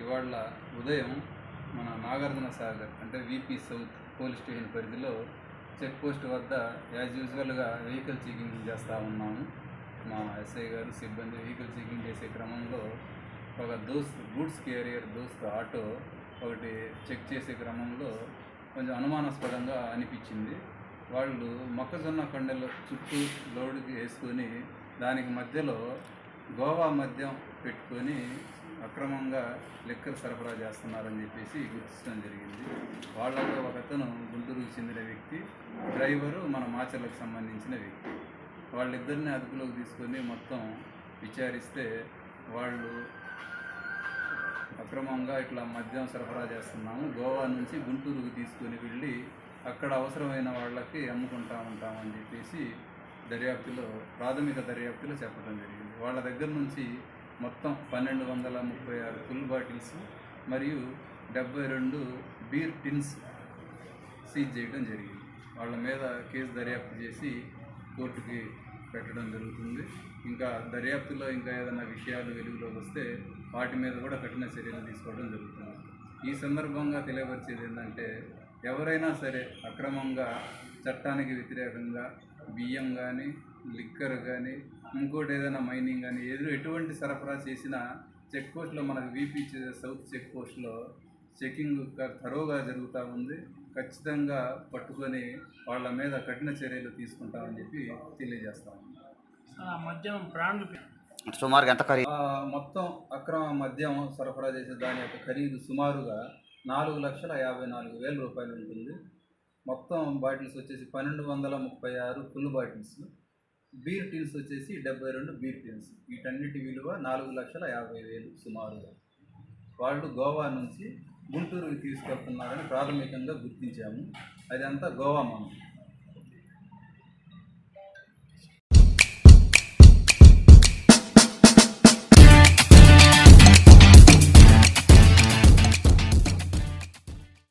ఇవాళ ఉదయం మన నాగార్జున సాగర్ అంటే విపి సౌత్ పోలీస్ స్టేషన్ పరిధిలో చెక్ పోస్ట్ వద్ద యాజ్ యూజువల్గా వెహికల్ చెకింగ్ చేస్తూ ఉన్నాము. మా ఎస్ఐ గారు సిబ్బంది వెహికల్ చెకింగ్ చేసే క్రమంలో ఒక Dost goods carrier Dost auto ఒకటి చెక్ చేసే క్రమంలో కొంచెం అనుమానాస్పదంగా అనిపించింది. వాళ్ళు మొక్కజొన్న కండెలు చుట్టూ లోడుకి వేసుకొని దానికి మధ్యలో గోవా మద్యం పెట్టుకొని అక్రమంగా లెక్కలు సరఫరా చేస్తున్నారని చెప్పేసి గుర్తించడం జరిగింది. వాళ్ళలో ఒక అతను గుంటూరుకు చెందిన వ్యక్తి డ్రైవరు మన మాచర్లకు సంబంధించిన వ్యక్తి. వాళ్ళిద్దరిని అదుపులోకి తీసుకొని మొత్తం విచారిస్తే వాళ్ళు అక్రమంగా ఇట్లా మద్యం సరఫరా చేస్తున్నాము. గోవా నుంచి గుంటూరుకు తీసుకొని వెళ్ళి అక్కడ అవసరమైన వాళ్ళకి అమ్ముకుంటా ఉంటామని చెప్పేసి దర్యాప్తులో ప్రాథమిక దర్యాప్తులో చెప్పడం జరిగింది. వాళ్ళ దగ్గర నుంచి మొత్తం పన్నెండు వందల ముప్పై ఆరు ఫుల్ బాటిల్స్ మరియు డెబ్బై రెండు బీర్ టిన్స్ సీజ్ చేయడం జరిగింది. వాళ్ళ మీద కేసు దర్యాప్తు చేసి కోర్టుకి పెట్టడం జరుగుతుంది. ఇంకా దర్యాప్తులో ఇంకా ఏదైనా విషయాలు వెలుగులోకి వస్తే వాటి మీద కూడా కఠిన చర్యలు తీసుకోవడం జరుగుతుంది. ఈ సందర్భంగా తెలియపరిచేది ఏంటంటే ఎవరైనా సరే అక్రమంగా చట్టానికి వ్యతిరేకంగా బియ్యం కానీ లిక్కర్ కానీ ఇంకోటి ఏదైనా మైనింగ్ కానీ ఏదో ఎటువంటి సరఫరా చేసినా చెక్ పోస్ట్లో మనకు వీపీ సౌత్ చెక్ పోస్ట్లో చెకింగ్ థరోగా జరుగుతూ ఉంది. ఖచ్చితంగా పట్టుకొని వాళ్ళ మీద కఠిన చర్యలు తీసుకుంటామని చెప్పి తెలియజేస్తాము ఆ మద్యం బ్రాండ్. సుమారుగా ఎంత ఖరీదు ఆ, మొత్తం అక్రమ మద్యం సరఫరా చేసే దాని యొక్క ఖరీదు సుమారుగా నాలుగు లక్షల యాభై నాలుగు వేల రూపాయలు ఉంటుంది. మొత్తం బాటిల్స్ వచ్చేసి పన్నెండు వందల ముప్పై ఆరు ఫుల్ బాటిల్స్. బీర్ టిన్స్ వచ్చేసి డెబ్బై రెండు బీర్ టిన్స్ వీటన్నిటి విలువ నాలుగు లక్షల యాభై వేలు సుమారుగా. వాళ్ళు గోవా నుంచి గుంటూరుకి తీసుకెళ్తున్నారని ప్రాథమికంగా గుర్తించాము. అదంతా గోవా మనం